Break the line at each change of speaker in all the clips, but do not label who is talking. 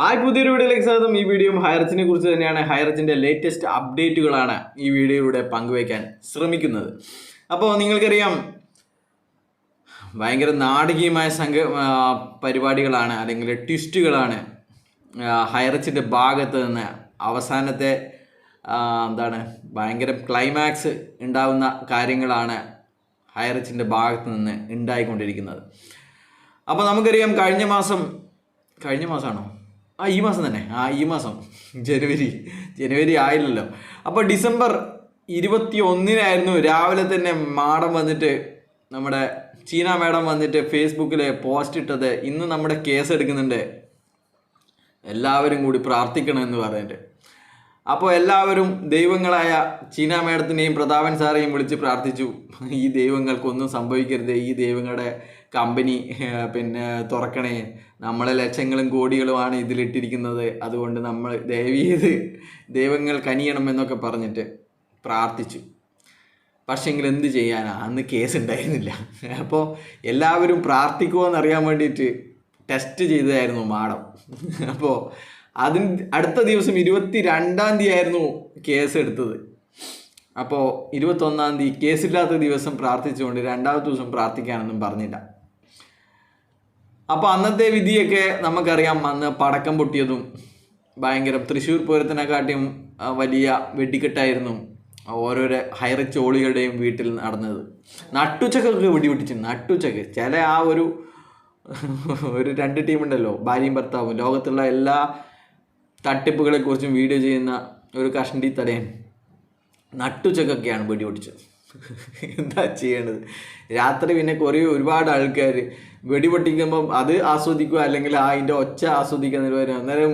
Hi പുതിയൊരു വീഡിയോയിലേക്ക് സ്വാഗതം. ഈ വീഡിയോ ഹയർച്ചിനെ കുറിച്ച് തന്നെയാണ്. ഹയർച്ചിന്റെ ലേറ്റസ്റ്റ് അപ്ഡേറ്റുകളാണ് ഈ വീഡിയോയിലൂടെ പങ്കുവയ്ക്കാൻ ശ്രമിക്കുന്നത്. അപ്പോൾ നിങ്ങൾക്കറിയാം ഭയങ്കര നാടകീയമായ സംഘ പരിപാടികളാണ് അല്ലെങ്കിൽ ട്വിസ്റ്റുകളാണ് ഹയർച്ചിന്റെ ഭാഗത്ത് നിന്ന് അവസാനത്തെ എന്താണ് ഭയങ്കര ക്ലൈമാക്സ് ഉണ്ടാവുന്ന കാര്യങ്ങളാണ് ഹയർച്ചിന്റെ ഭാഗത്ത് നിന്ന് ഉണ്ടായിക്കൊണ്ടിരിക്കുന്നത്. അപ്പോൾ നമുക്കറിയാം കഴിഞ്ഞ മാസം കഴിഞ്ഞ മാസമാണോ? ആ ഈ മാസം തന്നെ. ആ ഈ മാസം. ജനുവരി. ജനുവരി ആയില്ലല്ലോ. അപ്പോൾ ഡിസംബർ ഇരുപത്തി ഒന്നിനായിരുന്നു രാവിലെ തന്നെ മാഡം വന്നിട്ട് നമ്മുടെ ചീന മാഡം വന്നിട്ട് ഫേസ്ബുക്കിൽ പോസ്റ്റ് ഇട്ടത്. ഇന്ന് നമ്മുടെ കേസ് എടുക്കുന്നുണ്ട്. എല്ലാവരും കൂടി പ്രാർത്ഥിക്കണം എന്ന് പറഞ്ഞിട്ട്. അപ്പോൾ എല്ലാവരും ദൈവങ്ങളായ ചീന മേഡത്തിനെയും പ്രതാപൻ സാറേയും വിളിച്ച് പ്രാർത്ഥിച്ചു. ഈ ദൈവങ്ങൾക്കൊന്നും സംഭവിക്കരുത്. ഈ ദൈവങ്ങളുടെ കമ്പനി പിന്നെ തുറക്കണേ. നമ്മളെ ലക്ഷങ്ങളും കോടികളുമാണ് ഇതിലിട്ടിരിക്കുന്നത്. അതുകൊണ്ട് നമ്മൾ ദേവീത് ദൈവങ്ങൾ കനിയണം എന്നൊക്കെ പറഞ്ഞിട്ട് പ്രാർത്ഥിച്ചു. പക്ഷെങ്കിൽ എന്ത് ചെയ്യാനാണ് അന്ന് കേസ് ഉണ്ടായിരുന്നില്ല. അപ്പോൾ എല്ലാവരും പ്രാർത്ഥിക്കുമോ എന്നറിയാൻ വേണ്ടിയിട്ട് ടെസ്റ്റ് ചെയ്തതായിരുന്നു മാഡം. അപ്പോൾ അതിന് അടുത്ത ദിവസം ഇരുപത്തി രണ്ടാം തീയതി ആയിരുന്നു കേസ് എടുത്തത്. അപ്പോൾ ഇരുപത്തൊന്നാം തീയതി കേസില്ലാത്ത ദിവസം പ്രാർത്ഥിച്ചുകൊണ്ട് രണ്ടാമത്തെ ദിവസം പ്രാർത്ഥിക്കാനൊന്നും പറഞ്ഞില്ല. അപ്പോൾ അന്നത്തെ വിധിയൊക്കെ നമുക്കറിയാം അന്ന് പടക്കം പൊട്ടിയതും ഭയങ്കര തൃശ്ശൂർ പൂരത്തിനെക്കാട്ടിയും വലിയ വെടിക്കെട്ടായിരുന്നു ഓരോരോ ഹൈറിച്ച് ഓളികളുടെയും വീട്ടിൽ നടന്നത്. നട്ടുച്ചക്കൊക്കെ വെടിപൊട്ടിച്ചു നട്ടുച്ചക്ക്. ചില ആ ഒരു ഒരു രണ്ട് ടീമുണ്ടല്ലോ ഭാര്യയും ഭർത്താവും ലോകത്തുള്ള എല്ലാ തട്ടിപ്പുകളെ കുറിച്ചും വീഡിയോ ചെയ്യുന്ന ഒരു കഷണ്ടി തടയൻ നട്ടുച്ചക്കൊക്കെയാണ് വെടി പൊട്ടിച്ചത് എന്താ ചെയ്യേണ്ടത് രാത്രി പിന്നെ കുറേ ഒരുപാട് ആൾക്കാർ വെടി പൊട്ടിക്കുമ്പം അത് ആസ്വദിക്കുക അല്ലെങ്കിൽ ആ അതിന്റെ ഒച്ച ആസ്വദിക്കുന്നതിന് വരും അന്നേരം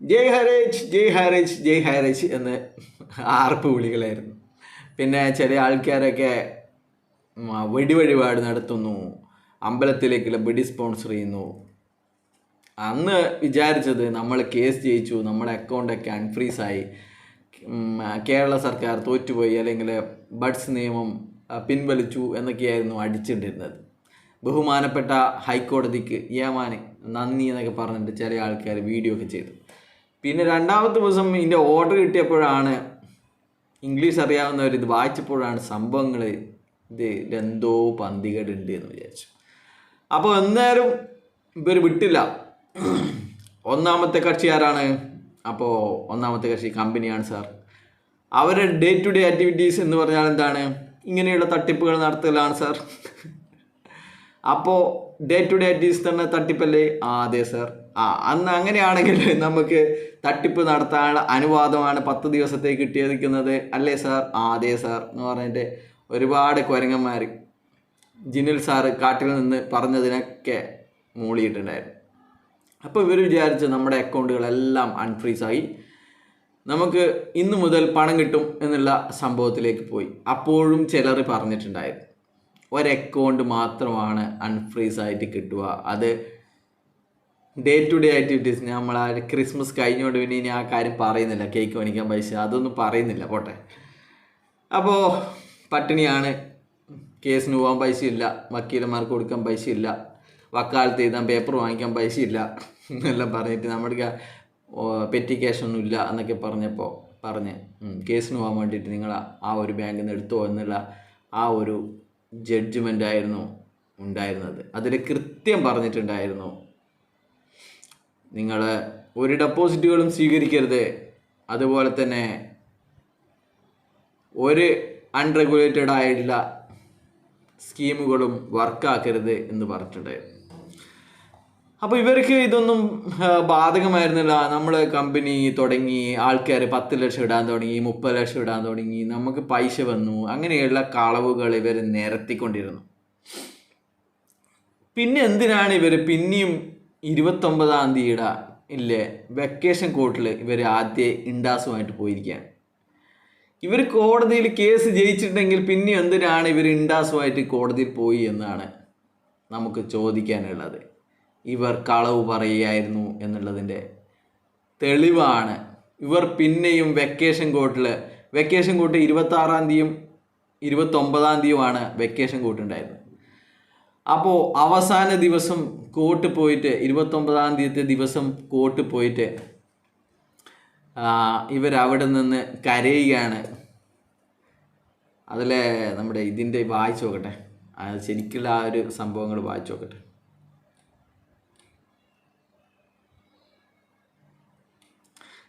ജയ് ഹരേജ് ജയ് ഹരേജ് ജയ് ഹരേജ് എന്ന് ആർപ്പ് വിളികളായിരുന്നു. പിന്നെ ചില ആൾക്കാരൊക്കെ വെടി വഴിപാട് നടത്തുന്നു അമ്പലത്തിലേക്കുള്ള വെടി സ്പോൺസർ ചെയ്യുന്നു. അന്ന് വിചാരിച്ചത് നമ്മൾ കേസ് ജയിച്ചു നമ്മുടെ അക്കൗണ്ടൊക്കെ അൺഫ്രീസായി കേരള സർക്കാർ തോറ്റുപോയി അല്ലെങ്കിൽ ബഡ്സ് നിയമം പിൻവലിച്ചു എന്നൊക്കെയായിരുന്നു അടിച്ചിട്ടിരുന്നത്. ബഹുമാനപ്പെട്ട ഹൈക്കോടതിക്ക് യമാനെ നന്ദി എന്നൊക്കെ പറഞ്ഞിട്ട് ചില ആൾക്കാർ വീഡിയോ ഒക്കെ ചെയ്തു. പിന്നെ രണ്ടാമത്തെ ദിവസം ഇതിന്റെ ഓർഡർ കിട്ടിയപ്പോഴാണ് ഇംഗ്ലീഷ് അറിയാവുന്നവർ ഇത് വായിച്ചപ്പോഴാണ് സംഭവങ്ങൾ ഇത് എന്തോ പന്തികേടുണ്ട് എന്ന് വിചാരിച്ചു. അപ്പോൾ എന്തായാലും ഇവർ വിട്ടില്ല. ഒന്നാമത്തെ കക്ഷി ആരാണ്? അപ്പോൾ ഒന്നാമത്തെ കക്ഷി കമ്പനിയാണ് സാർ. അവരുടെ ഡേ ടു ഡേ ആക്ടിവിറ്റീസ് എന്ന് പറഞ്ഞാൽ എന്താണ്? ഇങ്ങനെയുള്ള തട്ടിപ്പുകൾ നടത്തലാണ് സാർ. അപ്പോൾ ഡേ ടു ഡേ ആക്ടിവിറ്റീസ് തന്നെ തട്ടിപ്പല്ലേ? ആ അതെ സാർ. ആ അന്ന് അങ്ങനെയാണെങ്കിൽ നമുക്ക് തട്ടിപ്പ് നടത്താനുള്ള അനുവാദമാണ് പത്ത് ദിവസത്തേക്ക് കിട്ടിയിരിക്കുന്നത്. അല്ലേ സാർ? ആ അതെ സാർ എന്ന് പറഞ്ഞിട്ട് ഒരുപാട് കുരങ്ങന്മാർ ജിനിൽ സാറ് കാട്ടിൽ നിന്ന് പറഞ്ഞതിനൊക്കെ മൂളിയിട്ടുണ്ടായിരുന്നു. അപ്പോൾ ഇവർ വിചാരിച്ച് നമ്മുടെ അക്കൗണ്ടുകളെല്ലാം അൺഫ്രീസായി നമുക്ക് ഇന്നു മുതൽ പണം കിട്ടും എന്നുള്ള സംഭവത്തിലേക്ക് പോയി. അപ്പോഴും ചിലർ പറഞ്ഞിട്ടുണ്ടായിരുന്നു ഒരു അക്കൗണ്ട് മാത്രമാണ് അൺഫ്രീസ് ആയിട്ട് കിട്ടുക. അത് ഡേ ടു ഡേ ആക്ടിവിറ്റീസ് നമ്മൾ ആ ക്രിസ്മസ് കഴിഞ്ഞുകൊണ്ട് പിന്നെ ഇനി ആ കാര്യം പറയുന്നില്ല. കേക്ക് മേടിക്കാൻ പൈസ അതൊന്നും പറയുന്നില്ല. പോട്ടെ. അപ്പോൾ പട്ടിണിയാണ്. കേസിന് പോകാൻ പൈസയില്ല. വക്കീലന്മാർക്ക് കൊടുക്കാൻ പൈസയില്ല. വക്കാലത്ത് എഴുതാൻ പേപ്പർ വാങ്ങിക്കാൻ പൈസയില്ല. എന്നെല്ലാം പറഞ്ഞിട്ട് നമ്മുടെ പെറ്റി ക്യാഷൊന്നും ഇല്ല എന്നൊക്കെ പറഞ്ഞപ്പോൾ പറഞ്ഞ് കേസിന് പോകാൻ വേണ്ടിയിട്ട് നിങ്ങൾ ആ ഒരു ബാങ്കിൽ നിന്ന് എടുത്തോ എന്നുള്ള ആ ഒരു ജഡ്ജ്മെന്റ് ആയിരുന്നു ഉണ്ടായിരുന്നത്. അതിൽ കൃത്യം പറഞ്ഞിട്ടുണ്ടായിരുന്നു നിങ്ങൾ ഒരു ഡെപ്പോസിറ്റുകളും സ്വീകരിക്കരുത്. അതുപോലെ തന്നെ ഒരു അൺറെഗുലേറ്റഡ് ആയിട്ടുള്ള സ്കീമുകളും വർക്കാക്കരുത് എന്ന് പറഞ്ഞിട്ടുണ്ടായിരുന്നു അപ്പോൾ ഇവർക്ക് ഇതൊന്നും ബാധകമായിരുന്നില്ല. നമ്മൾ കമ്പനി തുടങ്ങി ആൾക്കാർ പത്ത് ലക്ഷം ഇടാൻ തുടങ്ങി മുപ്പത് ലക്ഷം ഇടാൻ തുടങ്ങി നമുക്ക് പൈസ വന്നു. അങ്ങനെയുള്ള കളവുകൾ ഇവർ നിരത്തിക്കൊണ്ടിരുന്നു. പിന്നെ എന്തിനാണ് ഇവർ പിന്നെയും ഇരുപത്തൊമ്പതാം തീയതിയുടെ ഇല്ലേ വെക്കേഷൻ കോർട്ടിൽ ഇവർ ആദ്യ ഇൻഡാസുമായിട്ട് പോയിരിക്കുകയാണ്. ഇവർ കോടതിയിൽ കേസ് ജയിച്ചിട്ടുണ്ടെങ്കിൽ പിന്നെ എന്തിനാണ് ഇവർ ഇൻഡാസുമായിട്ട് കോടതിയിൽ പോയി എന്നാണ് നമുക്ക് ചോദിക്കാനുള്ളത്. ഇവർ കളവ് പറയുകയായിരുന്നു എന്നുള്ളതിന്റെ തെളിവാണ്. ഇവർ പിന്നെയും വെക്കേഷൻ കോട്ടിൽ വെക്കേഷൻ കോട്ട് ഇരുപത്താറാം തീയതിയും ഇരുപത്തൊമ്പതാം തീയതിയുമാണ് വെക്കേഷൻ കോട്ടുണ്ടായിരുന്നത് അപ്പോൾ അവസാന ദിവസം കോട്ട് പോയിട്ട് ഇരുപത്തൊമ്പതാം തീയതി ദിവസം കോട്ട് പോയിട്ട് ഇവരവിടെ നിന്ന് കരയുകയാണ്. അതിലെ നമ്മുടെ ഇതിന്റെ വായിച്ചു നോക്കട്ടെ. ശരിക്കുള്ള ആ ഒരു സംഭവങ്ങൾ വായിച്ചു നോക്കട്ടെ.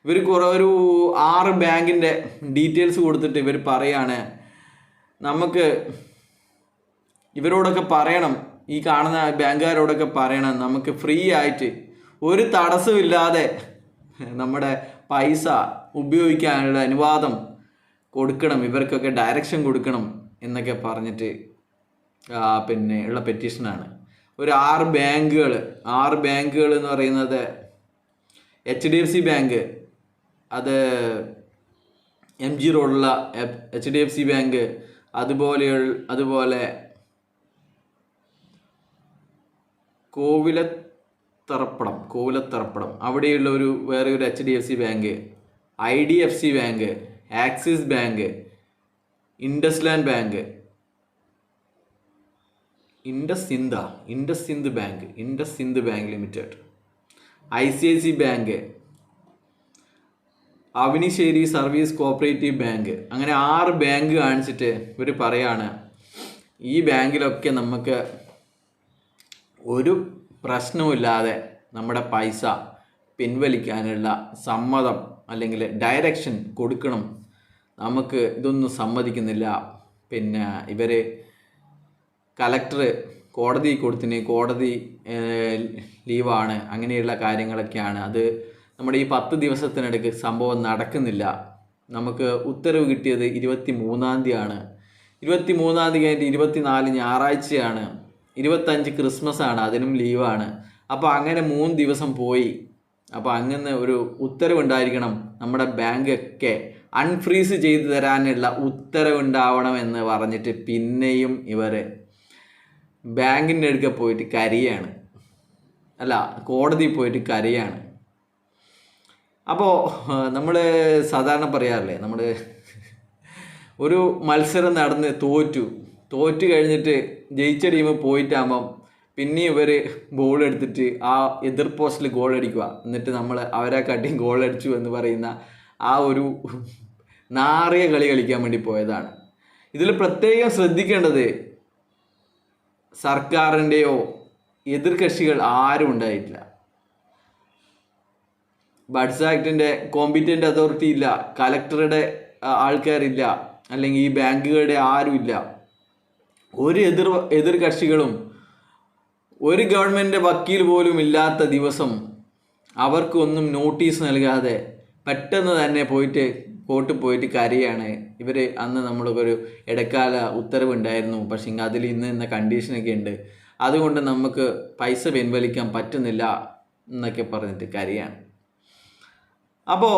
ഇവർ കുറേ ഒരു ആറ് ബാങ്കിന്റെ ഡീറ്റെയിൽസ് കൊടുത്തിട്ട് ഇവർ പറയാണ് നമുക്ക് ഇവരോടൊക്കെ പറയണം ഈ കാണുന്ന ബാങ്കുകാരോടൊക്കെ പറയണം നമുക്ക് ഫ്രീ ആയിട്ട് ഒരു തടസ്സമില്ലാതെ നമ്മുടെ പൈസ ഉപയോഗിക്കാനുള്ള അനുവാദം കൊടുക്കണം ഇവർക്കൊക്കെ ഡയറക്ഷൻ കൊടുക്കണം എന്നൊക്കെ പറഞ്ഞിട്ട് പിന്നെ ഉള്ള പെറ്റീഷനാണ് ഒരു ആറ് ബാങ്കുകൾ ആറ് ബാങ്കുകൾ എന്ന് പറയുന്നത് H D F C bank അത് M G റോഡുള്ള H D F C bank അതുപോലെ അതുപോലെ കോവിലത്തറപ്പടം കോവിലത്തറപ്പടം. അവിടെയുള്ള ഒരു വേറെ ഒരു H D F C bank I D F C bank Axis bank IndusInd bank Indus ഇന്ത Indus Sindh bank Indus Sindh bank limited I C I C bank Avanissery service cooperative bank. അങ്ങനെ ആറ് bank കാണിച്ചിട്ട് ഇവർ പറയാണ് ഈ ബാങ്കിലൊക്കെ നമുക്ക് ഒരു പ്രശ്നവുമില്ലാതെ നമ്മുടെ പൈസ പിൻവലിക്കാനുള്ള സമ്മതം അല്ലെങ്കിൽ ഡയറക്ഷൻ കൊടുക്കണം. നമുക്ക് ഇതൊന്നും സമ്മതിക്കുന്നില്ല. പിന്നെ ഇവർ കലക്ടർ കോടതി കൊടുത്തിന് കോടതി ലീവാണ് അങ്ങനെയുള്ള കാര്യങ്ങളൊക്കെയാണ്. അത് നമ്മുടെ ഈ പത്ത് ദിവസത്തിനിടയ്ക്ക് സംഭവം നടക്കുന്നില്ല. നമുക്ക് ഉത്തരവ് കിട്ടിയത് ഇരുപത്തി മൂന്നാം തീയതിയാണ്. ഇരുപത്തി മൂന്നാം തീയതി കഴിഞ്ഞിട്ട് ഇരുപത്തിനാല് ഞായറാഴ്ചയാണ്. ഇരുപത്തഞ്ച് ക്രിസ്മസ് ആണ് അതിനും ലീവാണ്. അപ്പോൾ അങ്ങനെ മൂന്ന് ദിവസം പോയി. അപ്പോൾ അങ്ങനെ ഒരു ഉത്തരവുണ്ടായിരിക്കണം നമ്മുടെ ബാങ്കൊക്കെ. അൺഫ്രീസ് ചെയ്തു തരാനുള്ള ഉത്തരവുണ്ടാവണമെന്ന് പറഞ്ഞിട്ട് പിന്നെയും ഇവർ ബാങ്കിന്റെ അടുക്ക പോയിട്ട് കരിയാണ്. അല്ല കോടതി പോയിട്ട് കരയാണ്. അപ്പോൾ നമ്മൾ സാധാരണ പറയാറില്ലേ നമ്മൾ ഒരു മത്സരം നടന്ന് തോറ്റു. തോറ്റു കഴിഞ്ഞിട്ട് ജയിച്ച ടീം പോയിട്ടാകുമ്പം പിന്നെ ഇവർ ബോൾ എടുത്തിട്ട് ആ എതിർ പോസ്റ്റിൽ ഗോൾ അടിക്കുക. എന്നിട്ട് നമ്മൾ അവരെ കാട്ടിയും ഗോൾ അടിച്ചു എന്ന് പറയുന്ന ആ ഒരു നാറിയ കളി കളിക്കാൻ വേണ്ടി പോയതാണ്. ഇതിൽ പ്രത്യേകം ശ്രദ്ധിക്കേണ്ടത് സർക്കാരിന്റെയോ എതിർ കക്ഷികൾ ആരും ഉണ്ടായിട്ടില്ല. ബഡ്സ് ആക്ടിന്റെ കോമ്പിറ്റന്റ് അതോറിറ്റി ഇല്ല. കലക്ടറുടെ ആൾക്കാരില്ല. അല്ലെങ്കിൽ ഈ ബാങ്കുകളുടെ ആരുമില്ല ഒരു എതിർ എതിർ കക്ഷികളും ഒരു ഗവൺമെന്റ് വക്കീൽ പോലും ഇല്ലാത്ത ദിവസം അവർക്കൊന്നും നോട്ടീസ് നൽകാതെ പെട്ടെന്ന് തന്നെ പോയിട്ട് കോർട്ടിൽ പോയിട്ട് കരയാണ്. ഇവർ അന്ന് നമ്മൾക്കൊരു ഇടക്കാല ഉത്തരവുണ്ടായിരുന്നു. പക്ഷേ അതിൽ ഇന്ന് ഇന്ന കണ്ടീഷനൊക്കെ ഉണ്ട്. അതുകൊണ്ട് നമുക്ക് പൈസ പിൻവലിക്കാൻ പറ്റുന്നില്ല എന്നൊക്കെ പറഞ്ഞിട്ട് കരയാണ്. അപ്പോൾ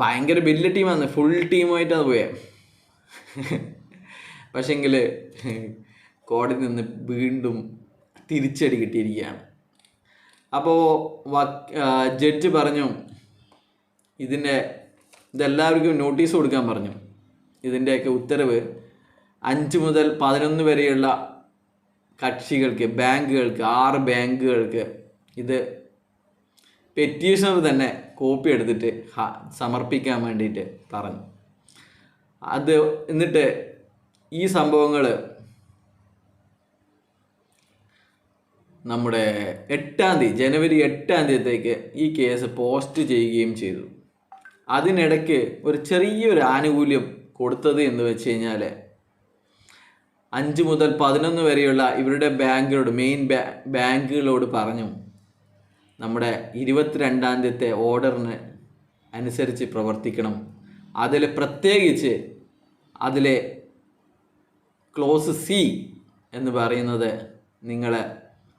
ഭയങ്കര വലിയ ടീമാണ്. ഫുൾ ടീമായിട്ടാണ് പോയേ. പക്ഷെങ്കിൽ കോടതി നിന്ന് വീണ്ടും തിരിച്ചടി കിട്ടിയിരിക്കുകയാണ്. അപ്പോൾ ജഡ്ജ് പറഞ്ഞു ഇതിന്റെ ഇതെല്ലാവർക്കും നോട്ടീസ് കൊടുക്കാൻ പറഞ്ഞു. ഇതിന്റെയൊക്കെ ഉത്തരവ് അഞ്ച് മുതൽ പതിനൊന്ന് വരെയുള്ള കക്ഷികൾക്ക് ബാങ്കുകൾക്ക് ആറ് ബാങ്കുകൾക്ക് ഇത് പെറ്റീഷണർ തന്നെ കോപ്പി എടുത്തിട്ട് സമർപ്പിക്കാൻ വേണ്ടിയിട്ട് പറഞ്ഞു. അത് എന്നിട്ട് ഈ സംഭവങ്ങൾ നമ്മുടെ എട്ടാം തീയതി ജനുവരി എട്ടാം തീയതിക്ക് ഈ കേസ് പോസ്റ്റ് ചെയ്യുകയും ചെയ്തു. അതിനിടയ്ക്ക് ഒരു ചെറിയൊരു ആനുകൂല്യം കൊടുത്തത് എന്ന് വെച്ച് കഴിഞ്ഞാൽ അഞ്ച് മുതൽ പതിനൊന്ന് വരെയുള്ള ഇവരുടെ ബാങ്കുകളോട് മെയിൻ ബാങ്കുകളോട് പറഞ്ഞു നമ്മുടെ ഇരുപത്തിരണ്ടാം തീയതി ഓർഡറിന് അനുസരിച്ച് പ്രവർത്തിക്കണം. അതിൽ പ്രത്യേകിച്ച് അതിലെ ക്ലോസ് സി എന്ന് പറയുന്നത് നിങ്ങൾ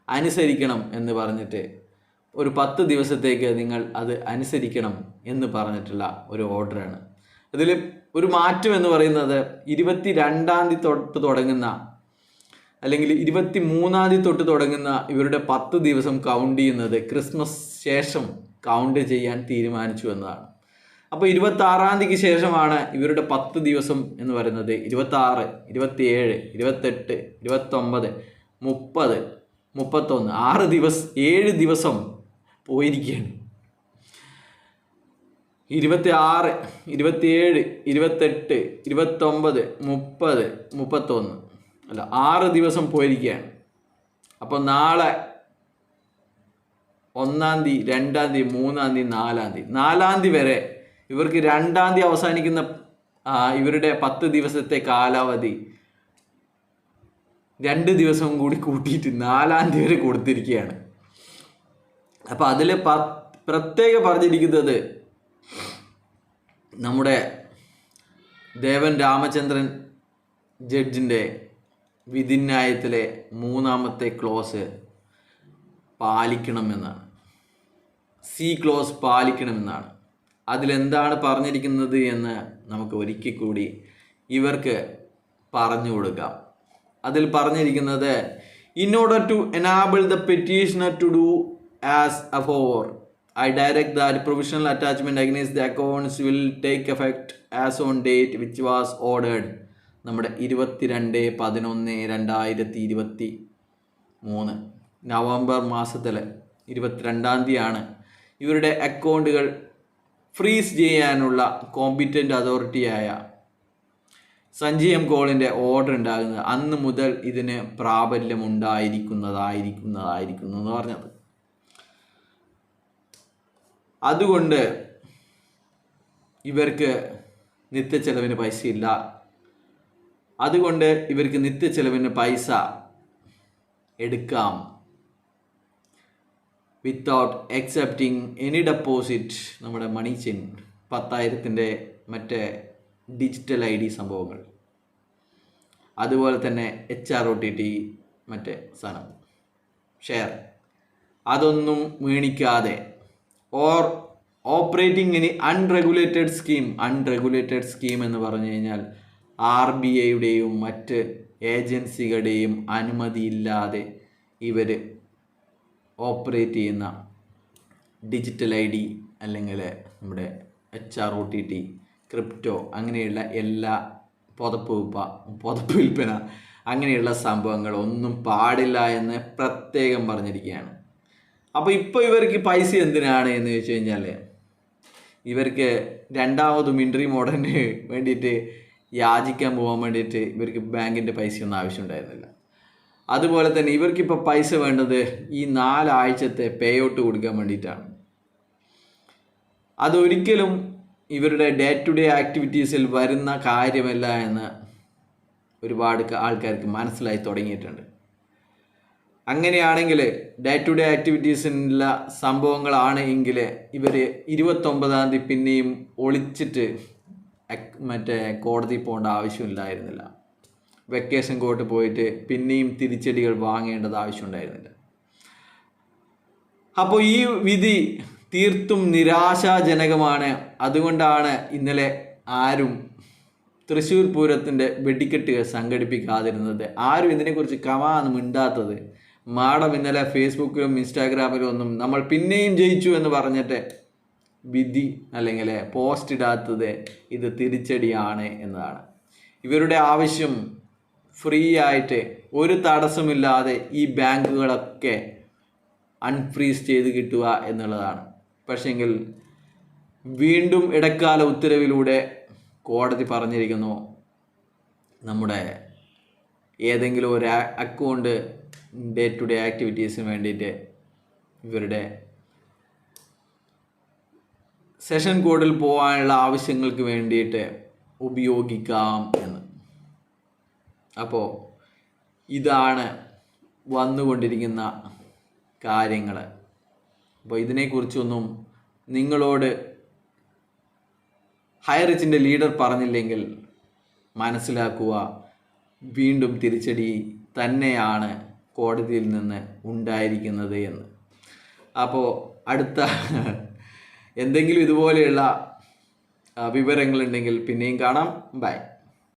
അനുസരിക്കണം എന്ന് പറഞ്ഞിട്ട് ഒരു പത്ത് ദിവസത്തേക്ക് നിങ്ങൾ അത് അനുസരിക്കണം എന്ന് പറഞ്ഞിട്ടുള്ള ഒരു ഓർഡറാണ്. അതിൽ ഒരു മാറ്റം എന്ന് പറയുന്നത് ഇരുപത്തി രണ്ടാം തീയതി തൊട്ട് തുടങ്ങുന്ന അല്ലെങ്കിൽ ഇരുപത്തി മൂന്നാം തീയതി തൊട്ട് തുടങ്ങുന്ന ഇവരുടെ പത്ത് ദിവസം കൗണ്ട് ചെയ്യുന്നത് ക്രിസ്മസ് ശേഷം കൗണ്ട് ചെയ്യാൻ തീരുമാനിച്ചു എന്നതാണ്. അപ്പോൾ ഇരുപത്തി ആറാം തീയതിക്ക് ശേഷമാണ് ഇവരുടെ പത്ത് ദിവസം എന്ന് പറയുന്നത് ഇരുപത്തി ആറ് ഇരുപത്തിയേഴ് ഇരുപത്തെട്ട് ഇരുപത്തൊമ്പത് മുപ്പത് മുപ്പത്തൊന്ന്. ആറ് ദിവസം ഏഴ് ദിവസം പോയിരിക്കുകയാണ്. ഇരുപത്തി ആറ് ഇരുപത്തിയേഴ് ഇരുപത്തെട്ട് ഇരുപത്തൊമ്പത് മുപ്പത് മുപ്പത്തൊന്ന്. അല്ല ആറ് ദിവസം പോയിരിക്കുകയാണ്. അപ്പോൾ നാളെ ഒന്നാം തീയതി രണ്ടാം തീയതി മൂന്നാം തീയതി നാലാം തീയതി. നാലാം തീയതി വരെ ഇവർക്ക് രണ്ടാം തീയതി അവസാനിക്കുന്ന ഇവരുടെ പത്ത് ദിവസത്തെ കാലാവധി രണ്ട് ദിവസം കൂടി കൂട്ടിയിട്ട് നാലാം തീയതി വരെ കൊടുത്തിരിക്കുകയാണ്. അപ്പം അതിൽ പ പ്രത്യേകം പറഞ്ഞിരിക്കുന്നത് നമ്മുടെ ദേവൻ രാമചന്ദ്രൻ ജഡ്ജിന്റെ വിധിന്യായത്തിലെ മൂന്നാമത്തെ ക്ലോസ് പാലിക്കണമെന്നാണ്. സി ക്ലോസ് പാലിക്കണമെന്നാണ്. അതിലെന്താണ് പറഞ്ഞിരിക്കുന്നത് എന്ന് നമുക്ക് ഒരിക്കൽ കൂടി ഇവർക്ക് പറഞ്ഞു കൊടുക്കാം. അതിൽ പറഞ്ഞിരിക്കുന്നത് in order to enable the petitioner to do as afore I direct that provisional attachment against the accounts will take effect as on date which was ordered നമ്മുടെ ഇരുപത്തിരണ്ട് പതിനൊന്ന് രണ്ടായിരത്തി ഇരുപത്തി മൂന്ന് നവംബർ മാസത്തിൽ ഇരുപത്തിരണ്ടാം തീയതിയാണ് ഇവരുടെ അക്കൗണ്ടുകൾ ഫ്രീസ് ചെയ്യാനുള്ള കോമ്പിറ്റന്റ് അതോറിറ്റിയായ സഞ്ജയ് എം കോളിന്റെ ഓർഡർ ഉണ്ടാകുന്നത് അന്ന് മുതൽ ഇതിന് പ്രാബല്യം ഉണ്ടായിരിക്കുന്നതായിരിക്കുന്നതായിരിക്കുന്നു എന്ന് പറഞ്ഞത്. അതുകൊണ്ട് ഇവർക്ക് നിത്യച്ചെലവിന് പൈസയില്ല. അതുകൊണ്ട് ഇവർക്ക് നിത്യച്ചെലവിന് പൈസ എടുക്കാം. വിത്തൗട്ട് എക്സെപ്റ്റിംഗ് എനി ഡെപ്പോസിറ്റ് നമ്മുടെ മണി ചെയിൻ പത്തായിരത്തിന്റെ മറ്റേ ഡിജിറ്റൽ ഐ ഡി സംഭവങ്ങൾ. അതുപോലെ തന്നെ H R O T T മറ്റേ സാധനം. ഷെയർ അതൊന്നും മേണിക്കാതെ ഓർ ഓപ്പറേറ്റിംഗ് ഇനി അൺറെഗുലേറ്റഡ് സ്കീം അൺറെഗുലേറ്റഡ് സ്കീം എന്ന് പറഞ്ഞു കഴിഞ്ഞാൽ ആർ ബി ഐയുടെയും മറ്റ് ഏജൻസികളുടെയും അനുമതിയില്ലാതെ ഇവർ ഓപ്പറേറ്റ് ചെയ്യുന്ന ഡിജിറ്റൽ ഐ ഡി അല്ലെങ്കിൽ നമ്മുടെ H R O T T crypto അങ്ങനെയുള്ള എല്ലാ പുതപ്പ് വിൽപ്പ പുതപ്പ് വിൽപ്പന അങ്ങനെയുള്ള സംഭവങ്ങൾ ഒന്നും പാടില്ല എന്ന് പ്രത്യേകം പറഞ്ഞിരിക്കുകയാണ്. അപ്പോൾ ഇപ്പോൾ ഇവർക്ക് പൈസ എന്തിനാണ് എന്ന് ചോദിച്ചു കഴിഞ്ഞാൽ ഇവർക്ക് രണ്ടാമതും ഇൻട്രി മോഡലിന് വേണ്ടിയിട്ട് യാചിക്കാൻ പോകാൻ വേണ്ടിയിട്ട് ഇവർക്ക് ബാങ്കിന്റെ പൈസയൊന്നും ആവശ്യമുണ്ടായിരുന്നില്ല. അതുപോലെ തന്നെ ഇവർക്കിപ്പോൾ പൈസ വേണ്ടത് ഈ നാലാഴ്ചത്തെ പേ ഔട്ട് കൊടുക്കാൻ വേണ്ടിയിട്ടാണ്. അതൊരിക്കലും ഇവരുടെ ഡേ ടു ഡേ ആക്ടിവിറ്റീസിൽ വരുന്ന കാര്യമല്ല എന്ന് ഒരുപാട് ആൾക്കാർക്ക് മനസ്സിലായി തുടങ്ങിയിട്ടുണ്ട്. അങ്ങനെയാണെങ്കിൽ ഡേ ടു ഡേ ആക്ടിവിറ്റീസിനുള്ള സംഭവങ്ങളാണ് എങ്കിൽ ഇവർ ഇരുപത്തൊമ്പതാം തീയതി പിന്നെയും ഒളിച്ചിട്ട് മറ്റേ കോടതി പോകേണ്ട ആവശ്യമില്ലായിരുന്നില്ല. വെക്കേഷൻ കോട്ട് പോയിട്ട് പിന്നെയും തിരിച്ചടികൾ വാങ്ങേണ്ടത് ആവശ്യമുണ്ടായിരുന്നില്ല. അപ്പോൾ ഈ വിധി തീർത്തും നിരാശാജനകമാണ്. അതുകൊണ്ടാണ് ഇന്നലെ ആരും തൃശ്ശൂർ പൂരത്തിന്റെ വെടിക്കെട്ട് സംഘടിപ്പിക്കാതിരുന്നത്. ആരും ഇതിനെക്കുറിച്ച് കമാന്ന് മിണ്ടാത്തത്. മാഡം ഇന്നലെ ഫേസ്ബുക്കിലും ഇൻസ്റ്റാഗ്രാമിലും ഒന്നും നമ്മൾ പിന്നെയും ജയിച്ചു എന്ന് പറഞ്ഞിട്ട് വിധി അല്ലെങ്കിൽ പോസ്റ്റ് ഇടാത്തത് ഇത് തിരിച്ചടിയാണ് എന്നതാണ്. ഇവരുടെ ആവശ്യം ഫ്രീ ആയിട്ട് ഒരു തടസ്സമില്ലാതെ ഈ ബാങ്കുകളൊക്കെ അൺഫ്രീസ് ചെയ്ത് കിട്ടുക എന്നുള്ളതാണ്. പക്ഷെങ്കിൽ വീണ്ടും ഇടക്കാല ഉത്തരവിലൂടെ കോടതി പറഞ്ഞിരിക്കുന്നു നമ്മുടെ ഏതെങ്കിലും ഒരു അക്കൗണ്ട് ഡേ ടു ഡേ ആക്ടിവിറ്റീസിന് വേണ്ടിയിട്ട് ഇവരുടെ സെഷൻ കോഡിൽ പോകാനുള്ള ആവശ്യങ്ങൾക്ക് വേണ്ടിയിട്ട് ഉപയോഗിക്കാം എന്ന്. അപ്പോൾ ഇതാണ് വന്നുകൊണ്ടിരിക്കുന്ന കാര്യങ്ങൾ അപ്പോൾ ഇതിനെക്കുറിച്ചൊന്നും നിങ്ങളോട് ഹയറിച്ചിന്റെ ലീഡർ പറഞ്ഞില്ലെങ്കിൽ മനസ്സിലാക്കുക വീണ്ടും തിരിച്ചടി തന്നെയാണ് കോടതിയിൽ നിന്ന് ഉണ്ടായിരിക്കുന്നത് എന്ന്. അപ്പോൾ അടുത്ത എന്തെങ്കിലും ഇതുപോലെയുള്ള വിവരങ്ങളുണ്ടെങ്കിൽ പിന്നെയും കാണാം. ബൈ